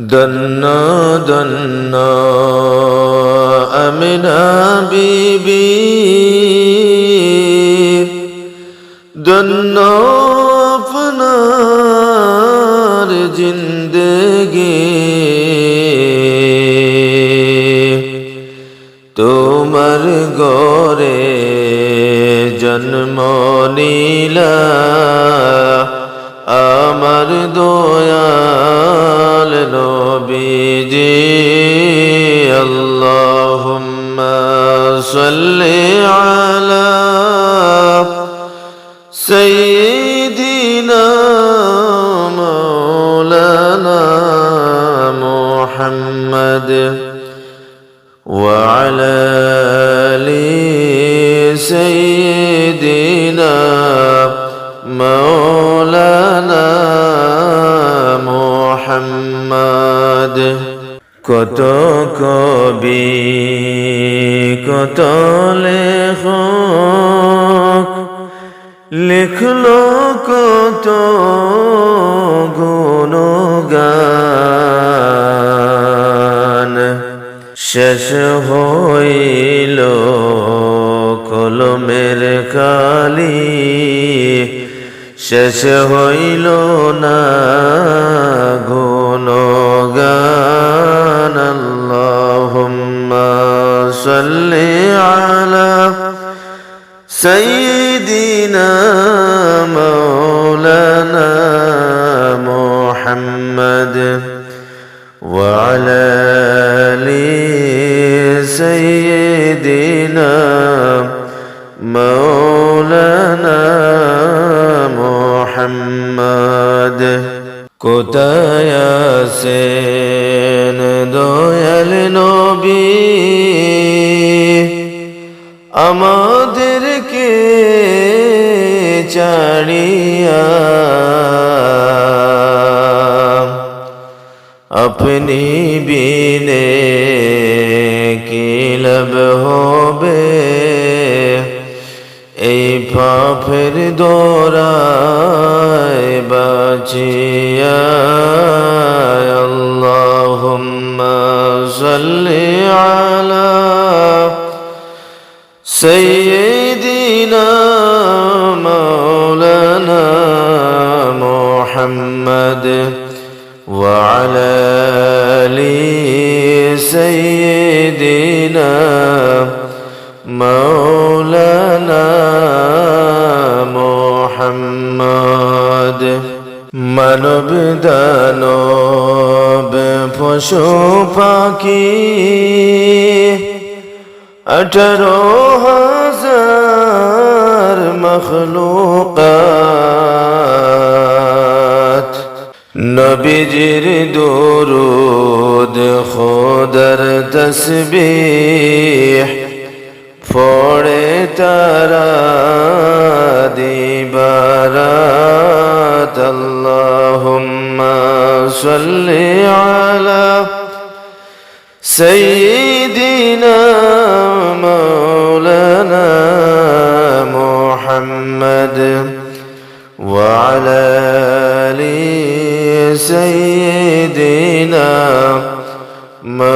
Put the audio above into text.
দন্ন দন্ন আমিনা বিবি। দন্ন আপনার জিন্দগি। তোমার গরে জন্ম নীলা সাল্লি আলা سيدنا مولانا محمد وعلى ال سيدنا مولانا محمد কত কবি কত লেখক লিখলো কত গুণগান। শেষ হইল কলমের কালি। শেষ হইল না সাল্লি আলা سيدنا مولانا محمد وعلى ال سيدنا مولانا محمد কোথায় আছেন দয়াল নবী আমাদেরকে চাড়িয়া আপনি বিনে কিলব হবে? এই পাপের দোরায় বাঁচিয়া। আল্লাহুম্মা সাল্লি আলা سيدنا مولانا محمد وعلى ال سيدنا مولانا محمد মানব দানব পশু পাখি আঠারো হাজার মখলুকাত। নবীজির দরুদ খোদার তসবিহ। পড়ে তারা দিবারাত আল্লাহুম্মা সাল্লি আলা سيدنا مولانا محمد وعلى آل سيدنا محمد